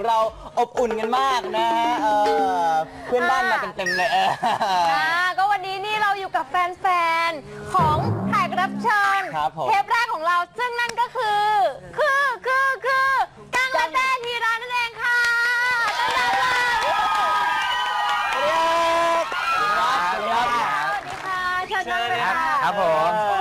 วันนี้บ้านของเราอบอุ่นกันมากนะฮะเออเพื่อนบ้านมากันเต็มเลยเออ อ่าก็วันนี้นี่เราอยู่กับแฟนๆ ของแขกรับเชิญครับผม เทปแรกของเราซึ่งนั่นก็คือ คือคือคือกังและแต้ทีรานั่นเองค่ะต้อนรับเลยสวัสดีค่ะเชิญนั่งเลยค่ะครับผมโอ้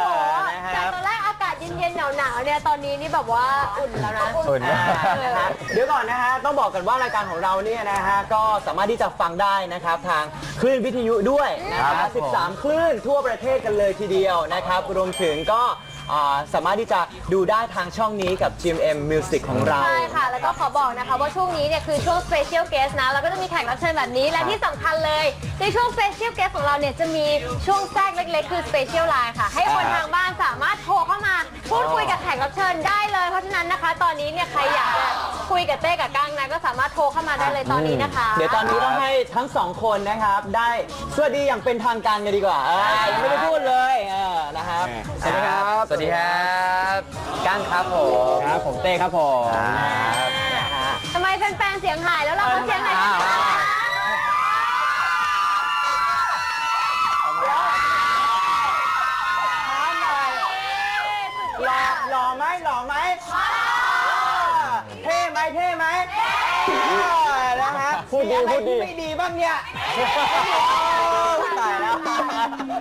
หนาวๆเนี่ยตอนนี้นี่แบบว่าอุ่นแล้วนะ อุ่นนะฮะเดี๋ยวก่อนนะฮะต้องบอกกันว่ารายการของเราเนี่ยนะฮะก็สามารถที่จะฟังได้นะครับทางคลื่นวิทยุด้วยนะคครัรับบผม13 คลื่นทั่วประเทศกันเลยทีเดียวนะครับรวมถึงก็ อ่าสามารถที่จะดูได้ทางช่องนี้กับ GMM Music ของเรา ใช่ค่ะ แล้วก็ขอบอกนะคะว่าช่วงนี้เนี่ยคือช่วง Special Guest นะแล้วก็จะมีแขกรับเชิญแบบนี้ และที่สำคัญเลย ในช่วง Special Guest ของเราเนี่ยจะมีช่วงแทรกเล็ก ๆ คือ Special Line ค่ะ ให้คนอ่าทางบ้านสามารถโทรเข้ามา พูดคุยกับแขกรับเชิญได้เลย เพราะฉะนั้นนะคะ ตอนนี้เนี่ยใครอยากจะ คุยกับเต้กับก้างนะก็สามารถโทรเข้ามาได้เลยตอนนี้นะคะ เดี๋ยวตอนนี้ต้องให้ทั้งสองคนนะครับ ได้สวัสดีอย่างเป็นทางการกันดีกว่าเออยังไม่ได้พูดเลยเออนะครับสวัสดีครับสวัสดีครับก้างครับผมครับผมเต้ครับผมนะฮะทำไมแฟนๆเสียงหายแล้วเราก็เสียงหายอ้าวอ้าวหล่อหล่อไหมหล่อไหม เท่ไหมเท่ไหมนะฮะพูดดีมีอะไรพูดดีที่ไม่ดีบ้างเนี่ยตายแล้ว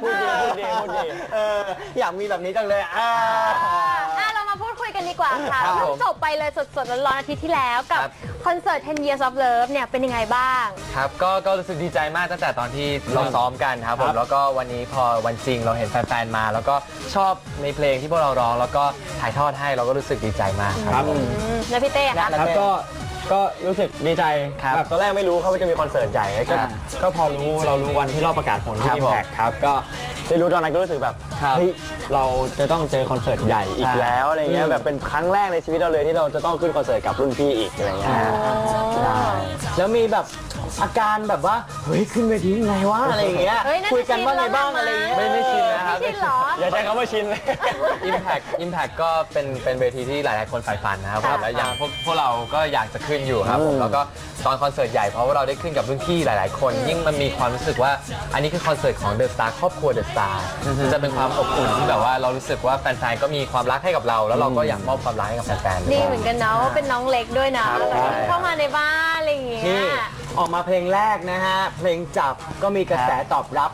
พูดดีพูดดีพูดดี เอออยากมีแบบนี้จังเลยอ่า กันดีกว่าค่ะครับเพิ่งผมจบไปเลยสดๆร้อนๆอาทิตย์ที่แล้วกับครับ คอนเสิร์ต 10 Years of Love เนี่ยเป็นยังไงบ้าง ครับก็ก็รู้สึกดีใจมากตั้งแต่ตอนที่เราซ้อมกันครับผครัมบ แล้วก็วันนี้พอวันจริงเราเห็นแฟนๆมา แล้วก็ชอบในเพลงที่พวกเราร้อง แล้วก็ถ่ายทอดให้เราก็รู้สึกดีใจมากครับอืมแล้วพี่เต้อะคะครับก็ ก็รู้สึกดีใจครับแบบตอนแรกไม่รู้เขาว่าจะมีคอนเสิร์ตใหญ่ก็ครับก็พอรู้เรารู้วันที่รอบประกาศผลครัที่บอิมแพคครับ ก็ได้รู้ตอนนั้นก็รู้สึกแบบครับเฮ้ยเราจะต้องเจอคอนเสิร์ตใหญ่อีกใช่แล้วอะไรเงี้อืยม แบบเป็นครั้งแรกในชีวิตเราเลยที่เราจะต้องขึ้นคอนเสิร์ตกับรุ่นพี่อีกอะไรเงี้ย แล้วมีแบบ อาการแบบว่าเฮ้ยขึ้นเวทียังไงวะอะไรอย่างเงี้ยเฮ้ยน่าจะคุยกันว่าไงชินแล้วบ้างนะอะไรอย่างเงี้ยไม่ไม่ชินนะครับ ไม่ชินเหรอ อย่าใช้คำว่าชินเลย Impact Impact ก็เป็นเป็นเวทีที่หลาย ๆ คนใฝ่ฝันนะครับค่ะและอย่างพวกพวกเราก็อยากจะขึ้นอยู่ครับผมอืมแล้วก็ ตอนคอนเสิร์ตใหญ่เพราะว่าเราได้ขึ้นกับรุ่นพี่หลายๆ คน ยิ่งมันมีความรู้สึกว่า อันนี้คือคอนเสิร์ตของเดอะสตาร์ครอบครัวเดอะสตาร์จะเป็นความอบอุ่นที่แบบว่าเรารู้สึกว่าแฟนๆก็มีความรักให้กับเรา แล้วเราก็อยากมอบความรักให้กับแฟนๆด้วยดีเหมือนกันเนาะว่าเป็นน้องเล็กด้วยนะครับแล้วก็ใช่เข้ามาในบ้านอะไรอย่างเงี้ย นี่ออกมาเพลงแรกนะฮะ เพลงจับก็มีกระแสตอบรับ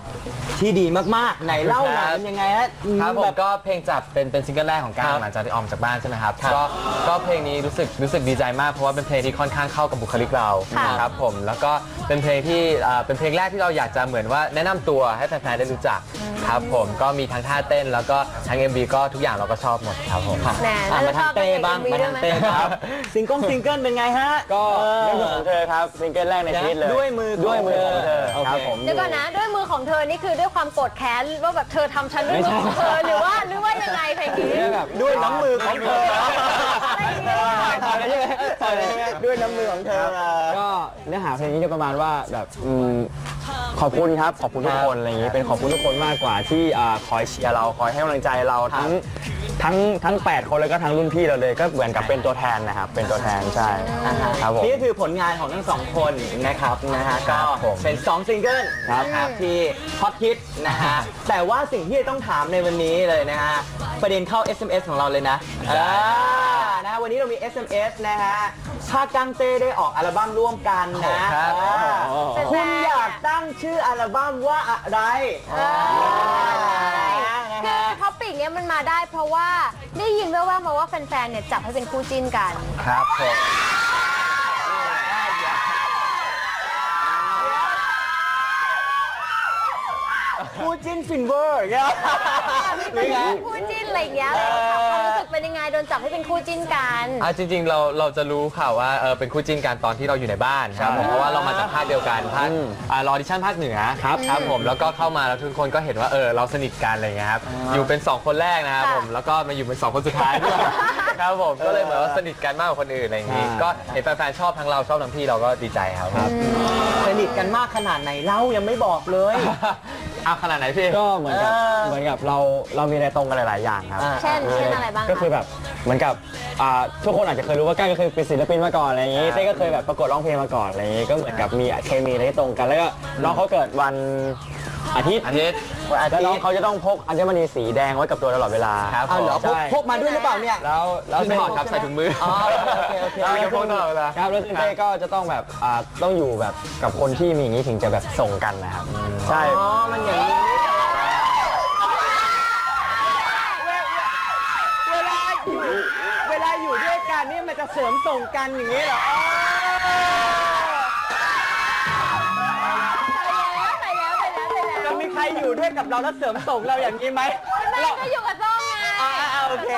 ที่ดีมากๆ ไหนเล่าหน่อยเป็นยังไงฮะครับผแบมบ ก็เพลงจับเป็นเป็นซิงเกิลแรกของก้าครัวบหลังจากที่ออกมาจากบ้านใช่ไหมครับครับก็ก็เพลงนี้รู้สึกรู้สึกดีใจมากเพราะว่าเป็นเพลงที่ค่อนข้างเข้ากับบุคลิกเราค่ะครับผมแล้วก็เป็นเพลงที่อ่าเป็นเพลงแรกที่เราอยากจะเหมือนว่าแนะนำตัวให้แฟนๆได้รู้จักครับผมก็มีทั้งท่าเต้น แล้วก็ทั้ง MV ก็ทุกอย่างเราก็ชอบหมดครับผม แหมอะน่ามาจะชทาองบเต้บ้างมีมาด้วทายงไหมเต้ครับ ซิงเกิลซิงเกิลเป็นไงฮะก็เออ เรื่องของเธอครับซิงเกิลแรกในชีวิตเลยด้วยมือของด้วยมือของเธอโอเคครับผม เดี๋ยวก่อนนะ ด้วยมือของเธอนี่คือด้วยความโกรธแค้นว่าแบบเธอทำฉันด้วยมือของเธอหรือว่าหรือว่ายังไงเพลงนี้ ด้วยน้ำมือของเธอ อะไรอย่างเงี้ย ด้วยน้ำมือของเธอก็เนื้อหาเพลงนี้จะประมาณว่าแบบอืมขอบคุณครับ ขอบคุณทุกคนอะไรอย่างนี้เป็นขอบคุณทุกคนมากกว่าที่อ่าคอยเชียร์เราคอยให้กำลังใจเราทั้งทั้งทั้ง 8 คนแล้วก็ทั้งรุ่นพี่เราเลยก็เหมือนกับเป็นตัวแทนนะครับ เป็นตัวแทนใช่ครับผม นี่ก็คือผลงานของทั้งสองคนนะครับนะฮะก็ครับผมเป็น2ซิงเกิลครับนะครับที่ฮอตฮิตนะฮะแต่ว่าสิ่งที่จะต้องถามในวันนี้เลยนะฮะประเด็นเข้า SMS ของเราเลยนะอ่านะฮะวันนี้เรามี SMS นะฮะถ้ากังเต้ได้ออกอัลบั้มร่วมกันนะครับอ่าคุณอยากตั้งชื่ออัลบั้มว่าอะไรเออนะคือฮะ ท็อปิกเนี้ยมันมาได้เพราะว่าได้ยินแว่วๆมาว่าแฟนๆ เนี่ยจับให้เป็นคู่จิ้นกัน ครับผมคู่จิ้นฟินเวอร์เงี้ยเป็นคู่จิ้นอะไรอย่างเงี้ยเลยค่ะความรู้สึก เป็นยังไงโดนจับให้เป็นคู่จิ้นกัน อะจริงๆเราเราจะรู้ข่าวว่าเออเป็นคู่จิ้นกันตอนที่เราอยู่ในบ้านครับผมเพราะว่าเรามาจากภาคเดียวกันภาคอ่ารอดิชั่นภาคเหนือครับครับผมแล้วก็เข้ามาแล้วทุกคนก็เห็นว่าเออเราสนิทกันอะไรเงี้ยครับอยู่เป็น 2 คนแรกนะครับค่ะผมแล้วก็มาอยู่เป็น 2 คนสุดท้ายด้วยครับผมก็เลยเหมือนว่าสนิทกันมากกว่าคนอื่นอะไรอย่างงี้อ่าก็เห็นแฟนๆชอบทั้งเราชอบทั้งพี่เราก็ดีใจครับ สนิทกันมากขนาดไหนเล่ายังไม่บอกเลย อ้าวขนาดไหนพี่ ก็เหมือนกับเออเหมือนกับเราเรามีอะไรตรงกันหลาย ๆ อย่างครับอ่าเช่นเช่นอะไรบ้างคะ ก็คือแบบเหมือนกับอ่าทุกคนอาจจะเคยรู้ว่าก้างก็เคยเป็นศิลปินมาก่อนอะไรอย่างนี้เต้ก็เคยแบบประกวดร้องเพลงมาก่อนอะไรอย่างนี้ก็เหมือนกับมีเคมีอะไรที่ตรงกัน แล้วก็น้องเขาเกิดวัน อาทิตย์อาทิตย์แล้วน้องเขาจะต้องพกอัญมณีสีแดงไว้กับตัวตลอดเวลาครับเอาเหรอพกใช่พกมาด้วยหรือเปล่าเนี่ย แล้วแล้วถอดครับใส่ถุงมืออ๋อโอเคโอเค แล้วโอเคก็พกตลอดเวลา ครับแล้วซึ่งเต้ก็จะต้องแบบอ่าต้องอยู่แบบกับคนที่มีอย่างนี้ถึงจะแบบส่งกันนะครับใช่อ๋อมันอย่างนี้นี่เองเวลาอยู่เวลาอยู่ด้วยกันนี่มันจะเสริมส่งกันอย่างนี้เหรออ๋อ ใครอยู่ด้วยกับเราแล้วเสริมส่งเราอย่างนี้ไหมไม่เรา ก็อยู่กับส้มไงอ่าอ่าโอเค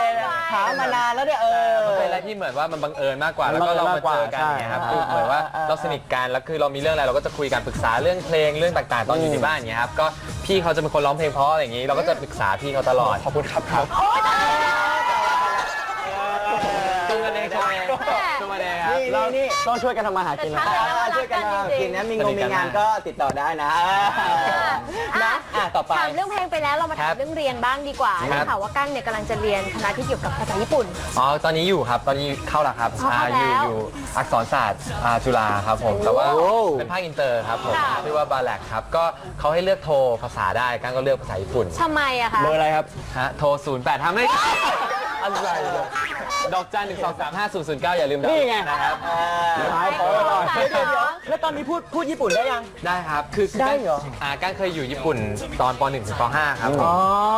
หามานานแล้วเนี่ยเออเป็นอะไรที่เหมือนว่ามันบังเอิญมากกว่า แล้วก็เรามาเจอกันอย่างเงี้ยครับใช่คือเหมือนว่าอ่าอ่าเราสนิทกันแล้วคือเรามีเรื่องอะไรเราก็จะคุยกันปรึกษาเรื่องเพลงเรื่องต่างๆ ตอนอยู่ที่บ้านอย่างเงี้ยครับก็พี่เขาจะเป็นคนร้องเพลงเพราะอะไรอย่างงี้ เราก็จะปรึกษาพี่เขาตลอดขอบคุณครับครับต เองครับนี่นี่นี่ต้องช่วยกันทำมาหากินนะแต่อ่าช่วยกันมากินนะมีงงมีงานก็ติดต่อได้นะอะนะอะต่อไป ถามเรื่องเพลงไปแล้วเรามาถามเรื่องเรียนบ้างดีกว่าครับ ได้ข่าวว่ากั้งเนี่ยกำลังจะเรียนคณะที่เกี่ยวกับภาษาญี่ปุ่น อ๋อ ตอนนี้อยู่ครับ ตอนนี้เข้าแล้วครับอ๋อเข้าอยู่แล้วอยู่อักษรศาสตร์อ่าจุฬาครับผม แต่ว่าโอ้ เป็นภาคอินเตอร์ครับผมค่ะ ชื่อว่าบาแลกครับ ก็เขาให้เลือกโทรภาษาได้ กั้งก็เลือกภาษาญี่ปุ่น ทำไมอะคะ เบอร์อะไรครับ ฮะ โทร 08ทำไม่ อะไรเนี่ยดอกจันหนึ่งสองสามห้าศูนย์ศูนย์เก้าอย่าลืมดอกนี่ไง นะครับท้ายขอก่อนเดี๋ยวเดี๋ยวเดี๋ยวแล้วตอนนี้พูดพูดญี่ปุ่นได้ยัง ได้ครับ คือคือได้เหรอ อ่ากั้งเคยอยู่ญี่ปุ่นตอนป .1 ถึงป .5 ครับผมครับผมแล้ว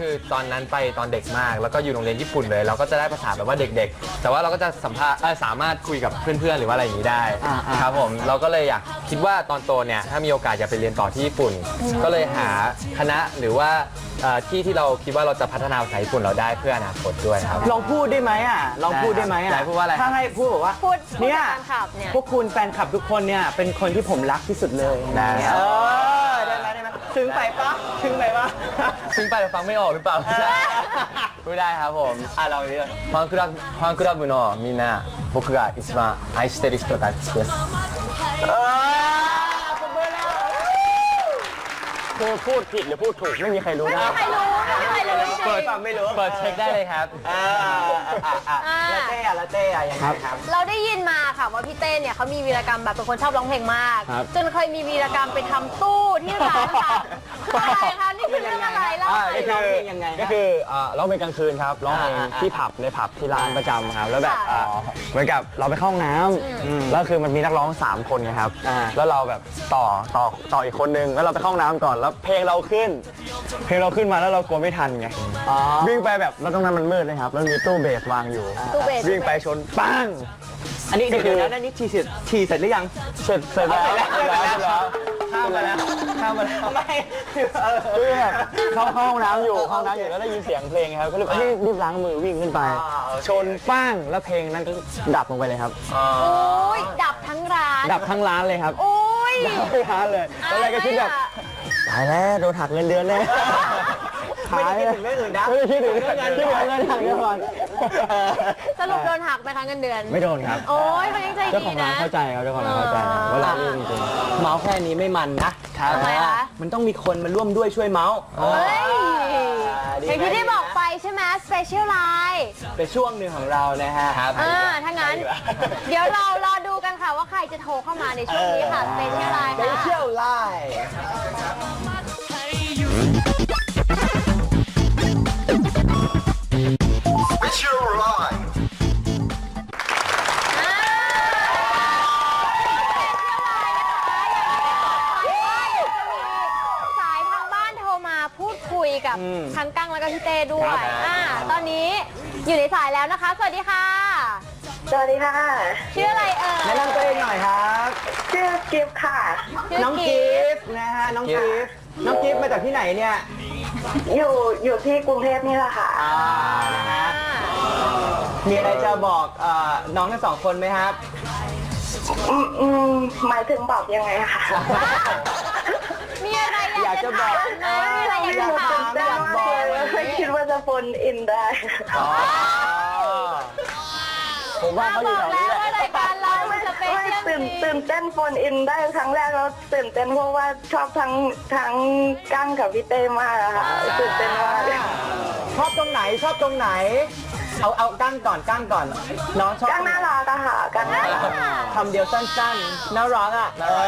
คือตอนนั้นไปตอนเด็กมาก แล้วก็อยู่โรงเรียนญี่ปุ่นเลย เราก็จะได้ภาษาแบบว่าเด็ก ๆ แต่ว่าเราก็จะสัมภาษณ์เอ่อสามารถคุยกับเพื่อนๆ หรือว่าอะไรอย่างนี้ได้อ่าๆครับผมเราก็เลยอยากคิดว่าตอนโตเนี่ยถ้ามีโอกาสอยากไปเรียนต่อที่ญี่ปุ่น ก็เลยหาคณะหรือว่าเอ่อที่ที่เราคิดว่าเราจะพัฒนาภาษาญี่ปุ่นเราได้เพื่ออนาคตด้วยครับ ลองพูดได้ไหมอะ ลองพูดได้ไหมได้อะพูดว่าอะไร ถ้าให้พูดบอกว่าพูดพูดเนี่ยกับแฟนคลับเนี่ย พวกคุณแฟนคลับทุกคนเนี่ยเป็นคนที่ผมรักที่สุดเลยได้เออ ถึงไปปะถึงไปปะ ซึ่งไปเราฟังไม่ออกหรือเปล่า พูดได้ครับผม อ่ะเราเรื่อง ファンクラブファンクラブのみんな僕が一番愛してる人たちです เออปรบมือแล้ว คือพูดผิดหรือพูดถูกไม่มีใครรู้ ไม่ นะ มีใครรู้ไม่มีใครรู้จริง เปิดฟังไม่รู้เปิดเช็คได้เลยครับอ่าอะอะอะแล้วเต้อะแล้วเต้อะยังไงครับ เราได้ยินมาค่ะว่าพี่เต้เนี่ยเขามีวีรกรรมแบบเป็นคนชอบร้องเพลงมากครับจนเคยมีวีรกรรมไปทำตู้ที่ร้านค่ะคืออะไรคะ นี่คือเรื่องอะไรเล่าหน่อยร้องเพลงยังไงฮะก็คืออ่าร้องเพลงกลางคืนครับร้องเพลงอ่าอ่าที่ผับในผับที่ร้านประจำครับแล้วแบบค่ะอ่าเหมือนกับเราไปเข้าห้องน้ำแล้วคือมันมีนักร้องสามคนไงครับอ่าแล้วเราแบบต่อต่อต่ออีกคนนึงแล้วเราไปเข้าห้องน้ำก่อนแล้วเพลงเราขึ้น เพลงเราขึ้นมาแล้วเรากลัวไม่ทันไงอ๋อวิ่งไปแบบแล้วตรงนั้นมันมืดเลยครับแล้วมีตู้เบสวางอยู่ตู้เบสวิ่งไปชนปัง อันนี้เดี๋ยวเดี๋ยวนะอันนี้ทีเสร็จทีเสร็จหรือยังเสร็จเสร็จแล้วเสร็จแล้วเสร็จแล้วข้ามมาแล้วข้ามมาแล้วไม่เออคือแบบเข้าเข้าห้องน้ำอยู่เข้าห้องน้ำอยู่แล้วได้ยินเสียงเพลงครับก็เลยแบบเฮ้ยรีบล้างมือวิ่งขึ้นไปอ่าโอเคชนป้างแล้วเพลงนั้นก็ดับลงไปเลยครับโอ้ยดับทั้งร้าน ดับทั้งร้านเลยครับโอ้ยดับทั้งร้านเลยตอนแรกก็คิดแบบตายแล้วโดนหักเงินเดือนแน่ ไม่ได้คิดถึงเรื่องอื่นนะไม่ได้คิดถึงเรื่องเงินคิดถึงเงินหักเงินก่อนสรุปโดนหักไปคะเงินเดือน ไม่โดนครับ โอ้ยเขายังใจเจ้าขดีองร้านะนเข้าใจครับเจ้าของร้านเข้าใจว่าเราเรื่องจริงเมาส์แค่นี้ไม่มันนะทำไมคะมันต้องมีคนมาร่วมด้วยช่วยเมาส์เฮ้ยดีอย่างที่ได้บอกนะไปใช่ไหม Special Line เป็นช่วงหนึ่งของเรานะฮะครับอ่าถ้างั้น เดี๋ยวเรารอดูกันค่ะว่าใครจะโทรเข้ามาในช่วงนี้ค่ะ Special Line เป็นค่ะเชี่ยวไล่ส คุยกับทั้งกั้งแล้วก็พี่เต้ด้วยอ่าตอนนี้อยู่ในสายแล้วนะคะ สวัสดีค่ะ สวัสดีค่ะ ชื่ออะไรเอ่ยแนะนำตัวเองหน่อยครับ ชื่อกิฟต์ค่ะ ชื่น้องกิกิฟฟต์นะฮะ น้องกิฟต์น้องกิฟต์มาจากที่ไหนเนี่ยอยู่อยู่ที่กรุงเทพนี่แหละค่ะ อ่านะฮะมีอะไรจะบอกเอ่อน้องทั้งสองคนไหมครับ อืมอืมหมายถึงบอกยังไงคะมีอะไรอายอยากกจะจะบบออกกไหมมีอะไรอยากจะถามได้อยากบอกไม่คิดว่าจะโฟนอินได้ผมว่าเขาบอยู่อกแถวแล้นี้วแหละว่ารายการเรามันจะเป็นไม่เรื่องตื่นนี้ตื่นเต้นโฟนอินได้ครั้งแรกแล้วตื่นเต้นเพราะว่าชอบทั้งทั้งกั้งกับพี่เต้มากอะค่ะตื่นเต้นมากชอบตรงไหนชอบตรงไหน เอาเอากั้งก่อนกั้งก่อนน้องชอบกั้งน่ารักอะค่ะกั้งน่ารักคำเดียวสั้นๆน่ารักอะน่ารัก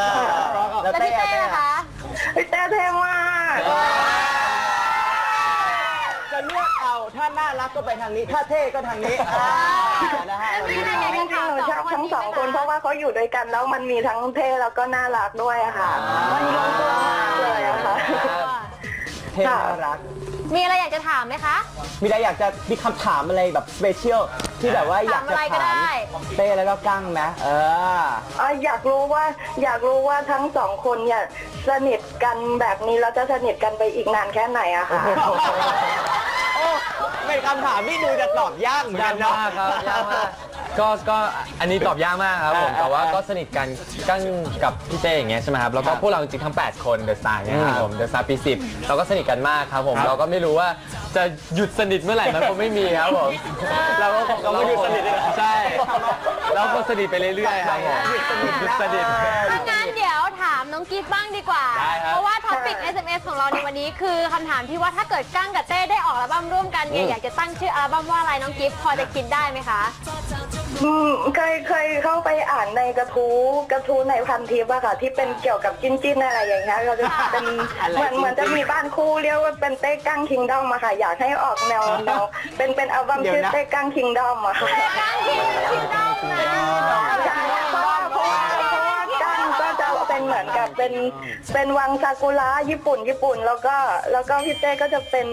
แล้แล้ววเต้พี่เต้อะเต้นะคะ เฮ้ยเต้เท่มากจะเลือกเอาถ้าน่ารักก็ไปทางนี้ ถ้าเท่ก็ทางนี้อ่านะฮะแล้วมีอะไรอยากจจะริงถามๆหนูชอบทั้งสองคนไหมเพราะว่าเขาอยู่ด้วยกันแล้วมันมีทั้งเท่แล้วก็น่ารักด้วยอะค่ะ มันลงตัวมากเลยอะค่ะ เท่น่ารัก มีอะไรอยากจะถามไหมคะ มีอะไรอยากจะมีคำถามอะไรแบบสเปเชียลที่แบบว่าอยากจะถามอะไรก็ถามได้ เต้แล้วก็กั้งไหมเออ อะอยากรู้ว่าอยากรู้ว่าทั้งสองคนเนี่ยสนิท กันแบบนี้แล้วจะสนิทกันไปอีกนานแค่ไหนอะคะโอ้เป็นคำถามที่ดูจะตอบยากเหมือนยากักนเนาะ มากครับยากมากก็ก็อันนี้ตอบยากมากครับผมอ่าแต่ว่าอ่าก็สนิทกันกั้งกับพี่เต้อย่างเงี้ยใช่ไหมครับแล้วก็ครับพวกเราจริงๆทั้ง 8 คนเดอะสตาร์เนี่ยครับอืมผมเดอะสตาร์ปี10เราก็สนิทกันมากครับผมครับเราก็ไม่รู้ว่าจะหยุดสนิทเมื่อไหร่มันคงไม่มีครับผมเราก็คงเราไม่หยุดสนิทเลยเหรอ ใช่เราก็สนิทไปเรื่อยๆครับผมหยุดสนิทหยุดแล้วสนิท ถ้างั้นเดี๋ยวถาม น้องกิฟบ้างดีกว่า ได้ครับเพราะว่าท็อปิก SMS ของเราในวันนี้คือคำถามที่ว่าถ้าเกิดกั้งกับเต้ได้ออกอัลบั้มร่วมกันเนี่ยอยากจะตั้งชื่ออัลบั้มว่าอะไรน้องกิฟพอจะคิดได้ไหมคะ อืมเคยเคยเข้าไปอ่านในกระทู้กระทู้ในพันทิปอะค่ะ ที่เป็นเกี่ยวกับจิ้นจิ้นๆอะไรอย่างเงี้ยเราจะเป็นอะไรเหมือนเหมือนจะมีบ้านคู่เรียกว่าเป็นเต้กั้งคิงดอมอะค่ะ อยากให้ออกแนวแนวเป็นเป็นอัลบั้มเดี๋ยวชื่อนะเต้กั้งคิงดอมอะค่ะ กั้งคิงคิงดอมนะใช่ เป็นเหมือนกับเป็นเป็นวังซากุระญี่ปุ่น ญี่ปุ่น แล้วก็แล้วก็พี่เต้ก็จะเป็น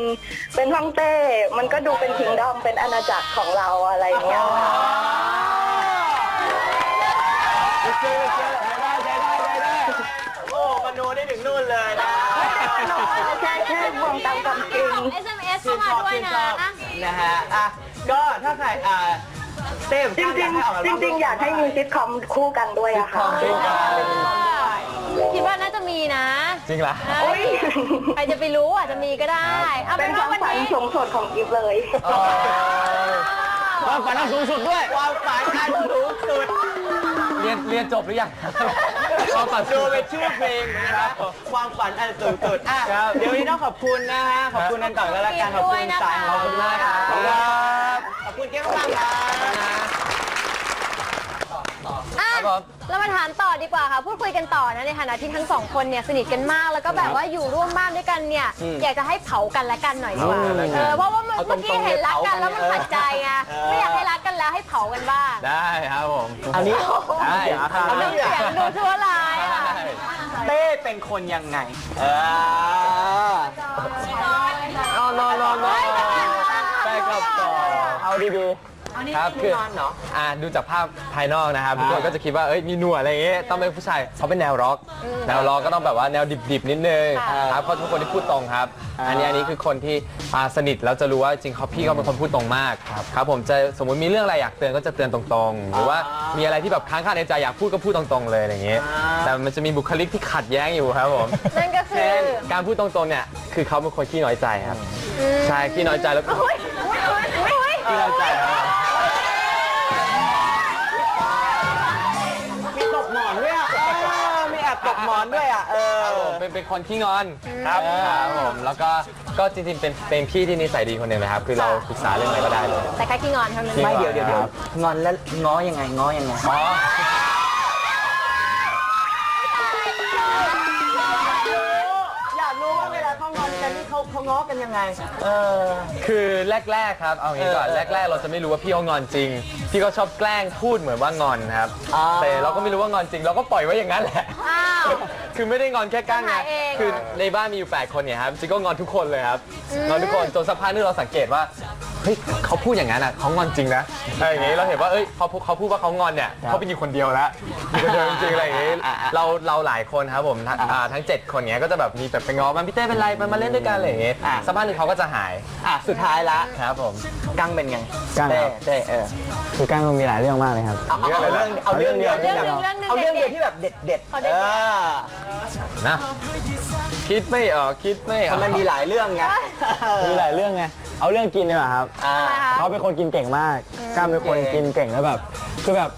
เป็นฮ่องเต้ มันก็ดูเป็นคิงดอมเป็นอาณาจักรของเราอะไรอย่างเงี้ยค่ะเจอเจอใช้ได้ใช้ได้ใช้ได้โอ้มโนได้ถึงนู่นเลยนะแค่แค่วงตามความจริง SMS เข้ามาด้วยนะอะนะฮะอะก็ถ้าใครอ่าเต้มจริงจริงๆจริงๆอยากให้มีซิทคอมคู่กันด้วยอะค่ะ ความได้คิดว่าน่าจะมีนะจริงเหรอ เอ้ยใครจะไปรู้อาจจะมีก็ได้เอาเป็เป็นนคว่าวามวันฝันนี้ สูงสุดของกิฟเลย ความฝันอันสูงสุดด้วย ความฝันอันสูงสุด เรียนเรียนจบหรือยังความฝันดูเป็นชื่อเพลงนะครับ ความฝันอันสูงสุดอะครับ เดี๋ยววันนี้ต้องขอบคุณนะฮะ ขอบคุณกันก่อนก็แล้วกัน ขอบคุณสายของเราด้วยครับขอบคุณครับ ขอบคุณเก้มมากครับอะครับ ผมเรามาถามต่อดีกว่าค่ะพูดคุยกันต่อนะในฐานะที่ทั้งสองคนเนี่ยสนิทกันมาก แล้วก็แบบว่าอยู่ร่วมบ้านด้วยกันเนี่ยอืมอยากจะให้เผากันและกันหน่อยดีกว่าอืมเออเพราะว่าเมื่อเอาตรงๆเมื่อกี้เห็นรักกันแล้วมันเลยขัดใจไงเออไม่อยากให้รักกันแล้วให้เผากันบ้างได้ครับผมอันนี้ได้เอาเรื่องเสียงดูชั่วร้ายอะเต้เป็นคนยังไงเออนอนนอนนอนนอนไปกับต่อเอาดี ครับคือนอนเหรออ่าดูจากภาพภายนอกนะครับทุกคนก็จะคิดว่าเอ้ยมีหนวดอะไรอย่างเงี้ยต้องเป็นผู้ชายเขาเป็นแนวร็อก แนวร็อกก็ต้องแบบว่าแนวดิบๆนิดนึงค่ะครับเพราะทุกคนที่พูดตรงครับอ่าอันนี้อันนี้คือคนที่อ่าสนิทแล้วจะรู้ว่าจริงเขาพี่เขาเป็นคนพูดตรงมากครับผมจะสมมติมีเรื่องอะไรอยากเตือนก็จะเตือนตรงๆ หรือว่ามีอะไรที่แบบค้างคาในใจอยากพูดก็พูดตรงๆเลยอะไรอย่างเงี้ยแต่มันจะมีบุคลิกที่ขัดแย้งอยู่ครับผมนั่นก็คือการพูดตรงๆเนี่ยคือเขาเป็นคนขี้น้อยใจครับใช่ขี้น้อยใจแล้วอุ๊ยอุ๊ยอุ๊ยอุ๊ยขี้น้อยใจครับ ด้วยอะเออ ครับผมเป็นเป็นคนขี้งอนครับครับผมแล้วก็ก็จริงๆเป็นเป็นพี่ที่นิสัยดีคนหนึ่งนะครับ คือเราปรึกษาเรื่องอะไรก็ได้เลย แต่แค่ขี้งอนเท่านั้น ไม่เดี๋ยวเดี๋ยวเดี๋ยวงอนแล้วง้อยังไงง้อยังไง อ๋อ อยากรู้ว่าเวลาเขางอนกันนี่ เขาเขาง้อกันยังไง เออ คือแรก ๆ ครับ เอางี้ก่อน เออแรก ๆ เราจะไม่รู้ว่าพี่เขางอนจริง พี่ก็ชอบแกล้งพูดเหมือนว่างอนครับอ่าแต่เราก็ไม่รู้ว่างอนจริง เราก็ปล่อยไว้อย่างนั้นแหละ อ้าว คือไม่ได้งอนแค่กั้งปัญนะหาเองคือในบ้านมีอยู่ 8 คนเนี่ยครับจริงก็งอนทุกคนเลยครับ งอนทุกคน จนสักพักนึงเราสังเกตว่า เฮ้ยเขาพูดอย่างนั้นอะเขางอนจริงนะอะไรอย่างงี้เราเห็นว่าเอ้ยเขาพูดเขาพูดว่าเขางอนเนี่ยเขาเป็นอยู่คนเดียวแล้วอยู่คนเดียวจริงๆอะไรอย่างงี้อ่าอ่าเราเราหลายคนครับผมทั้งอ่าทั้ง 7 คนเนี้ยก็จะแบบมีแบบไปง้อมันพี่เต้เป็นไรมันมาเล่นด้วยกันอะไรอย่างงี้อ่าสักพักหนึงเขาก็จะหายอะสุดท้ายละครับผม กั้งเป็นไงกั้งเต้ครับเต้เออคือก้างมันมีหลายเรื่องมากเลยครับ เอาเอาเอาเรื่องเอาเรื่องเดียวที่แบบเรื่องหนึ่งเอาเรื่องเรื่องหนึ่งเดียวที่แบบเด็ดเด็ดๆเอาเด็เอดอนะคิดไม่ออกคิดไม่ออกมันมีหลายเรื่องไง มีหลายเรื่องไง เอาเรื่องกินดีกว่าครับ อ่า เขาเป็นคนกินเก่งมากก้างเป็นคนกินเก่งแล้วแบบ คือแบบ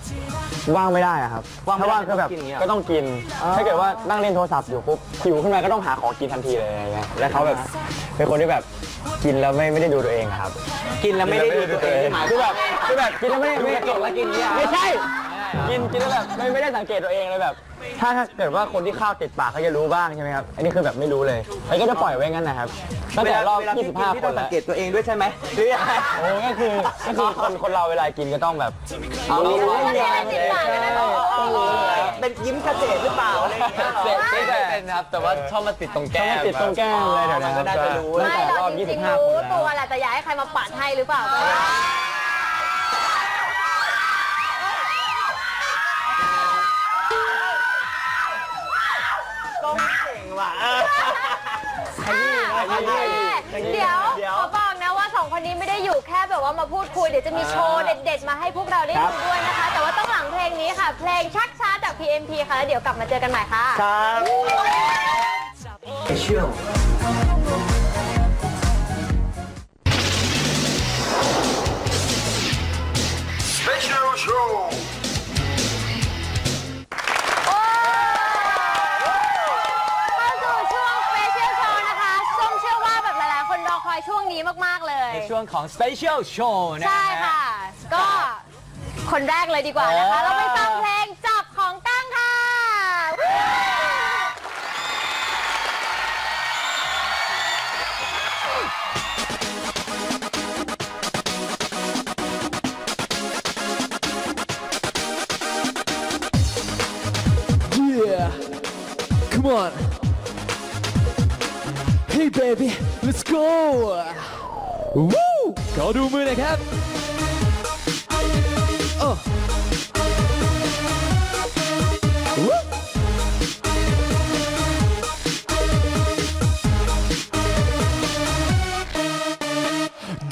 ว่างไม่ได้อะครับว่างไม่ถ้าได้ว่างคือแบบก็ต้องกินอย่างเงี้ยก็ต้องกิน ถ้าเกิดว่านั่งเล่นโทรศัพท์อยู่ปุ๊บหิวขึ้นมาก็ต้องหาของกินทันทีเลยอะไรเงี้ย แล้วเขาแบบเป็นคนที่แบบกินแล้วไม่ไม่ได้ดูตัวเองอะครับกินแล้วไม่ได้ดูตัวเองหมายคือแบบคือแบบกินแล้วไม่ดูไม่กระจกแล้วกินอย่างเนี่ยไม่ใช่ กินกินแล้วแบบไม่ไม่ได้สังเกตตัวเองเลยแบบ ถ้าถ้าเกิดว่าคนที่ข้าวติดปากเขาจะรู้บ้างใช่ไหมครับ อันนี้คือแบบไม่รู้เลยไอ้ก็จะปล่อยไว้งั้นนะครับตั้งแต่รอบเวลาพี่กินพี่25คต้อนงสัแล้งวเกตตัวเองด้วยใช่ไหมหรือยังไงโอ้ก็คือก็คือคนคนเราเวลากินก็ต้องแบบเอารู้รู้ว่าว่าไม่ได้ติดปากนะต้องรู้เป็นยิ้มเกษตรหรือเปล่าอะไรอย่างเงี้ยเสร็จไม่เคยเป็นครับ แต่ว่าชอบมาติดตรงแก้แก้มมติดตรงแก้มเลยเดี๋ยวนะมันก็น่าจะรู้ ตั้งไม่แต่หรรออกบจริงๆ25ครู้นตัวแล้วแหละแต่อยากให้ใครมาปัดให้หรือเปล่า เก่งว่ะโอเคเดี๋ยวขอบอกนะว่าสองคนนี้ไม่ได้อยู่แค่แบบว่ามาพูดคุย เดี๋ยวจะมีโชว์เด็ดๆ มาให้พวกเราได้ดูด้วยนะคะ แต่ว่าต้องหลังเพลงนี้ค่ะ เพลงชักช้าจาก PMP ค่ะ แล้วเดี๋ยวกลับมาเจอกันใหม่ค่ะ ครับ Special Show โช่วงนี้มากๆเลย ในช่วงของ Special Show นะใช่ฮะค่ะ ก็คนแรกเลยดีกว่านะคะ เออ เราไปฟังเพลงจับของตั้งค่ะ Yeah, come on. Hey baby, let's go. Woo! ขอดูมือหน่อยครับโอ้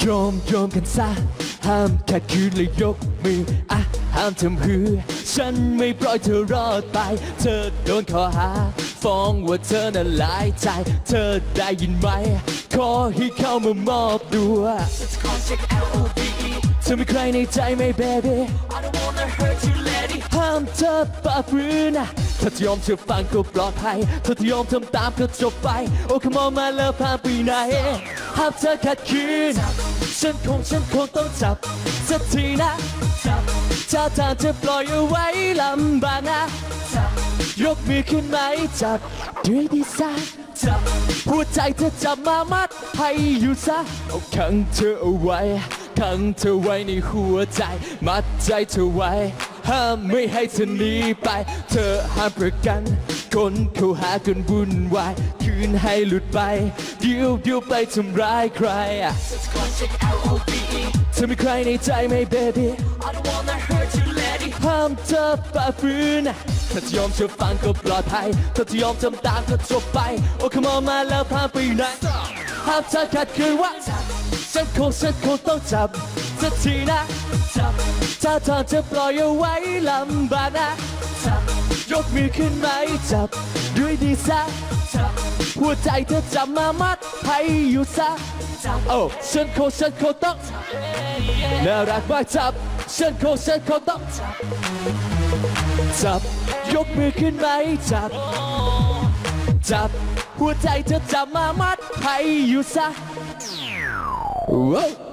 ยอมยอมกันซะห้ามขัดขืนเลยยกมืออะห้ามทำหือ ฉันไม่ปล่อยเธอรอดไป เธอโดนข้อหา ฟ้องว่าเธอน่ะหลายใจ เธอได้ยินไหม ขอให้เข้ามามอบตัวเธอมีใครในใจไหม baby ห้ามเธอฝ่าฝืนนะถ้าจะยอมเชื่อฟังก็ปลอดภัยถ้าจะยอมทำตามก็จบไป โอ้ come on มาแล้วพาไปไหนห้ามเธอขัดขืนฉันคงฉันคงต้องจับสักทีนะถ้าทางจะปล่อยเอาไว้ลำบากนะ ยกมือขึ้นไหมจับด้วยดีซะจับหัวใจเธอจับมามัดให้อยู่ซะเอาขังเธอเอาไว้ขังเธอไว้ในหัวใจ มัดใจเธอไว้ ห้ามไม่ให้เธอหนีไป เธอห้ามประกัน คนเขาหากันวุ่นวาย คืนให้หลุดไป เดี๋ยวเดี๋ยวไปทำร้ายใคร ธอมีใครในใจไหม baby ห้ามเธอฝ่าฝืนนะถ้าจะยอมเชื่อฟังก็ปลอดภัยถ้าจะยอมทำตามก็จบไป โอ้ come on มาแล้วพาไปไหนห้ามเธอขัดขืนว่าฉันคงฉันคงต้องจับสักทีนะจับถ้าทางจะปล่อยเอาไว้ลำบากนะจับยกมือขึ้นไหมจับด้วยดีซะจับหัวใจเธอจับมามัดให้อยู่ซะ โอ้ฉันคงฉันคงต้องน่ารักมากจับฉันคงฉันคงต้องจับจับยกมือขึ้นไหมจับ จับหัวใจเธอจับมามัดให้อยู่ซะ Whoa.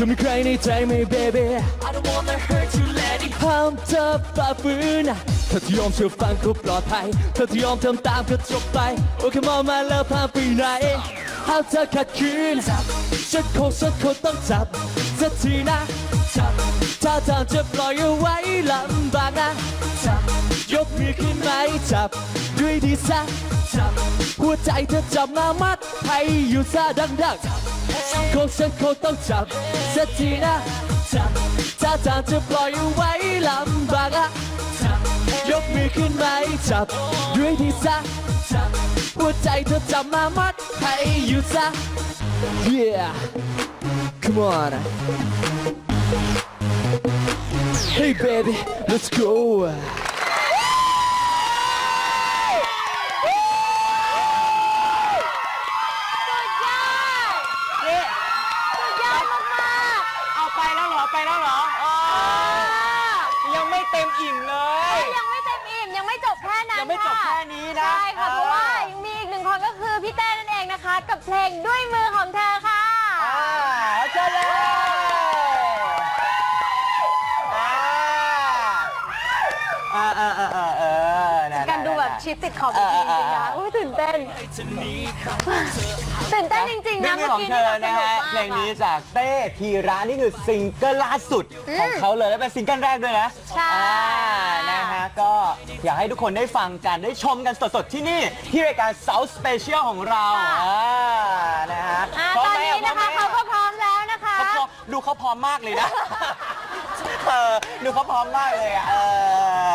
ธอมีใครในใจไหม baby I don't wanna hurt you lady ห้ามเธอฝ่าฝืนนะถ้าจะยอมเชื่อฟังก็ปลอดภัยถ้าจะยอมทำตามก็จบไป โอ้ come on มาแล้วพาไปไหนห้ามเธอขัดขืนฉันคงฉันคงต้องจับสักทีนะจับถ้าทางจะปล่อยเอาไว้ลำบากนะจับยกมือขึ้นไหมจับด้วยดีซะจับหัวใจเธอจับมามัดให้อยู่ซะดังๆ ฉันคงฉันคงต้องจับสักทีนะจับถ้าทางจะปล่อยเอาไว้ลำบากอะจับยกมือขึ้นไหมจับด้วยดีซะจับหัวใจเธอจับมามัดให้อยู่ซะ Yeah come on Hey baby let's go สุดยอด นี่ สุดยอดมาก เอาไปแล้วเหรอ ไปแล้วเหรออ๋อ ๆ ยังไม่เต็มอิ่มเลย ยังไม่เต็มอิ่มยังไม่จบแค่นั้น ยังไม่จบะ แค่นี้นะ ใช่ค่ะ เออ เพราะว่ายังมีอีกหนึ่งคนก็คือพี่เต้นั่นเองนะคะ กับเพลงด้วยมือของเธอค่ะ อ่าเชิญเลยอ่าอ่าอ่าอ่าเออนั่นๆๆ การดูแบบชิด ติดขอบเวทีจริงๆนะโอ้ยตื่นเต้น ตื่นเต้นจริงๆนี่นะมีเมื่อของกี้เธนี่อแบบสนะนุกฮะมากเพลงนี้อะจากเต้ทีร้านนี่คือซิงเกิลล่าสุดของเขาเลยและเป็นซิงเกิลแรกด้วยนะใช่ อ่านะฮะก็อยากให้ทุกคนได้ฟังกันได้ชมกันสดๆที่นี่ที่รายการ South Special ของเราค่ะอ่านะฮะอ่าพร้ตมอนไหมนี้นะคะพร้เขาอมไหมก็พร้อมแล้วนะคะ เขาพร้อมดูเขาพร้อมมากเลยนะ เออ ดูเขาพร้อมมากเลยอะเอ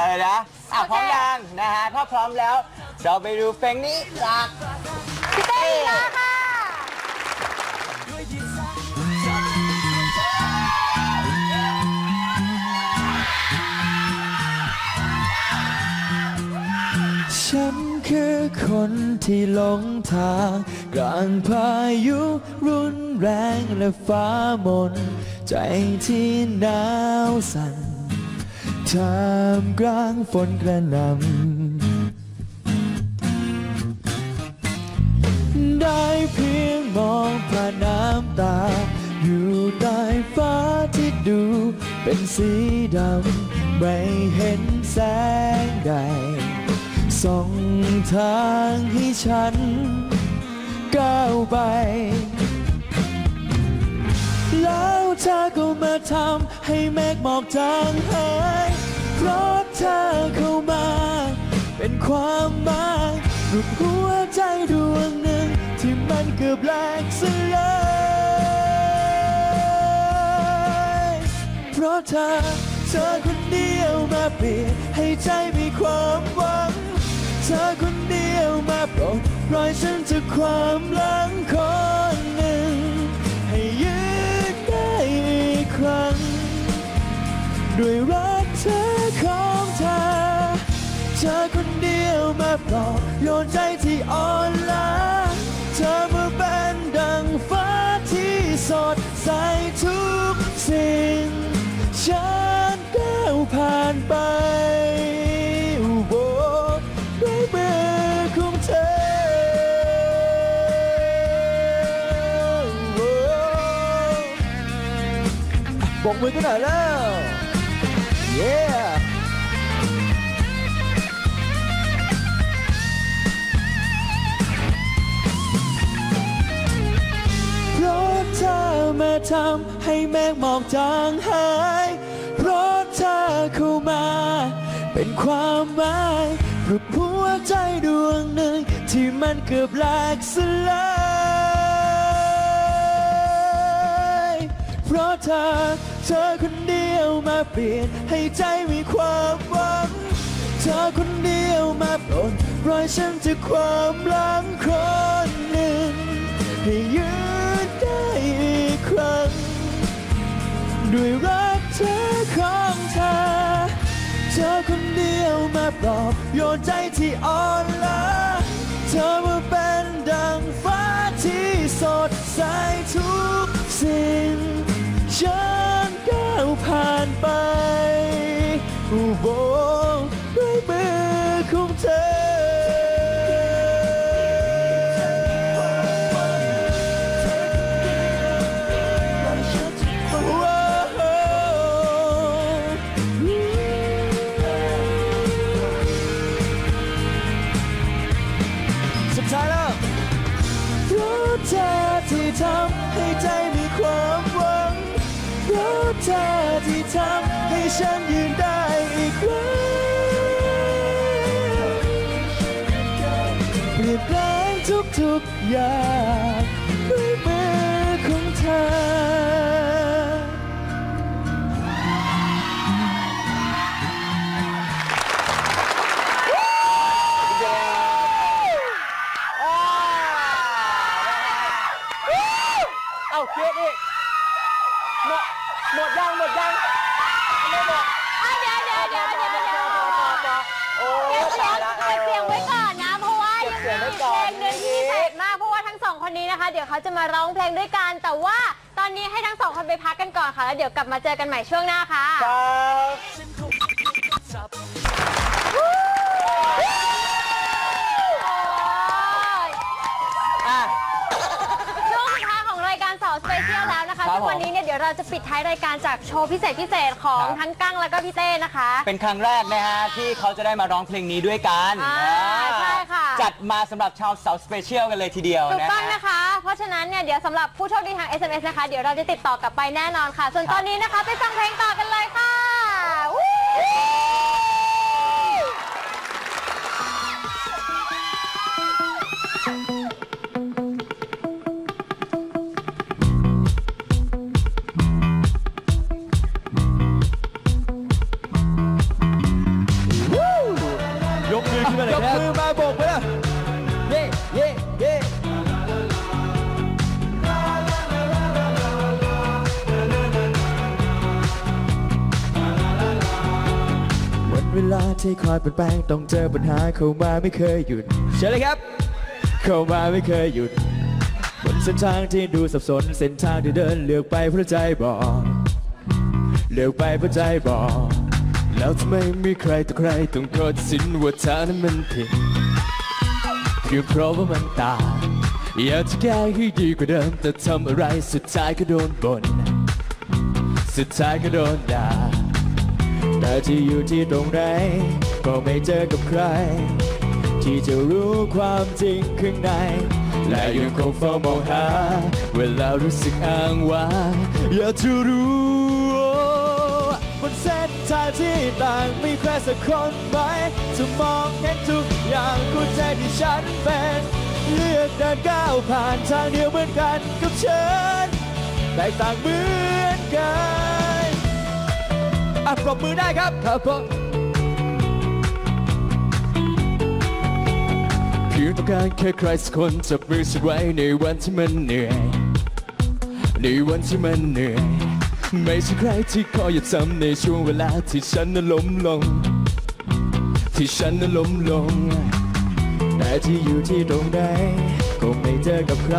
อ นะ อะโอเคพร้อมยังนะฮะถ้าพร้อมแล้ว เราไปดูเพลงนี้จากพี่เต้ลีลาค่ะฉันคือคนที่หลงทาง กลางพายุรุนแรงและฟ้ามน ใจที่หนาวสั่น ท่ามกลางฝนกระหนำได้เพียงมองผ่านน้ำตา อยู่ใต้ฟ้าที่ดูเป็นสีดำ ไม่เห็นแสงใดส่องทางให้ฉัน ก้าวไป แล้วเธอก็มาทำให้เมฆหมอกจางหาย เพราะเธอเข้ามา เป็นความหมายรูปหัวใจดวงหนึ่ง ที่มันเกือบแหลกสลายเพราะเธอเธอคนเดียวมาเปลี่ยนให้ใจมีความหวัง เธอคนเดียวมาปลดปล่อยฉันจากความหลังคนหนึ่ง ให้ยืนได้อีกครั้ง ด้วยรัก ธอคนเดียวมาปลอบโยนใจที่อ่อนล้าเธอมาเป็นดังฟ้าที่สดใสทุกสิ่ง ฉันก้าวผ่านไปโอ้ด้วยมือของเธอบอกมือกันหน่อยแล้ว ทำให้แมงหมอกจางหายเพราะเธอเข้ามา เป็นความหมายรูปหัวใจดวงหนึ่ง ที่มันเกือบแหลกสลายเพราะเธอเธอคนเดียวมาเปลี่ยนให้ใจมีความหวัง เธอคนเดียวมาปลดปล่อยฉันจากความหลังคนหนึ่งให้ยืน ครั้ง ด้วยรักเธอของเธอ เธอคนเดียวมาปลอบโยนใจที่อ่อนล้าเธอมาเป็นดังฟ้าที่สดใสทุกสิ่งฉันก้าวผ่านไปอ้โหด้วยมือของเธอ อยากด้วยมือของเธอ เอาเกียร์อีกหมดหมดยังหมดยังไม่หมด เดี๋ยวเดี๋ยวเดี๋ยวเดี๋ยวเดี๋ยวโอ้เดี๋ยวตายละ เสียงไว้ก่อน คนนี้นะคะ เดี๋ยวเขาจะมาร้องเพลงด้วยกัน แต่ว่าตอนนี้ให้ทั้งสองคนไปพักกันก่อนค่ะ แล้วเดี๋ยวกลับมาเจอกันใหม่ช่วงหน้าค่ะ ครับอะ ช่วงสุดท้ายของรายการสาวสเปเชียลแล้วนะคะครับซึ่งวันนี้เนี่ยเดี๋ยวเราจะปิดท้ายรายการจากโชว์พิเศษพิเศษของครับ ทั้งกั้งแล้วก็พี่เต้นะคะ เป็นครั้งแรกนะฮะที่เขาจะได้มาร้องเพลงนี้ด้วยกันอ่าอ่าใช่ค่ะ จัดมาสำหรับชาวเสาสเปเชียลกันเลยทีเดียวถูกนะต้องฮะ นะคะ เพราะฉะนั้นเนี่ยเดี๋ยวสำหรับผู้โชคดีทาง SMS นะคะ เดี๋ยวเราจะติดต่อกลับไปแน่นอนค่ะ ส่วนตอนนี้นะคะ ไปฟังเพลงต่อกันเลยค่ะวู้ ที่คอยเปลี่ยนแปลงต้องเจอปัญหาเข้ามาไม่เคยหยุดเชิญเลยครับ เข้ามาไม่เคยหยุด บนเส้นทางที่ดูสับสนเส้นทางที่เดินเลือกไปเพราะใจบอกเลือกไปเพราะใจบอกแล้วทำไมมีใครต่อใครต้องโทษสินว่าทางนั้นมันผิดเพียงเพราะว่ามันต่างอยากจะแก้ให้ดีกว่าเดิมแต่ทำอะไรสุดท้ายก็โดนบ่นสุดท้ายก็โดนด่า แต่ที่อยู่ที่ตรงไหนก็ไม่เจอกับใคร ที่จะรู้ความจริงข้างใน และยังคงเฝ้ามองหา เวลารู้สึกอ้างว้างอยากจะรู้บนเส้นทางที่ต่างมีใครสักคนไหมจะมองเห็นทุกอย่างเข้าใจที่ฉันเป็นเลือกเดินก้าวผ่านทางเดียวเหมือนกันกับฉันแตกต่างเหมือนกัน อะปรบมือได้ครับครับผมเพียงต้องการแค่ใครสักคนจับมือฉันไว้ในวันที่มันเหนื่อย ในวันที่มันเหนื่อย ไม่ใช่ใครที่คอยหยุดซ้ำในช่วงเวลาที่ฉันนั้นล้มลง ที่ฉันนั้นล้มลง แต่ที่อยู่ที่ตรงไหนก็ไม่เจอกับใคร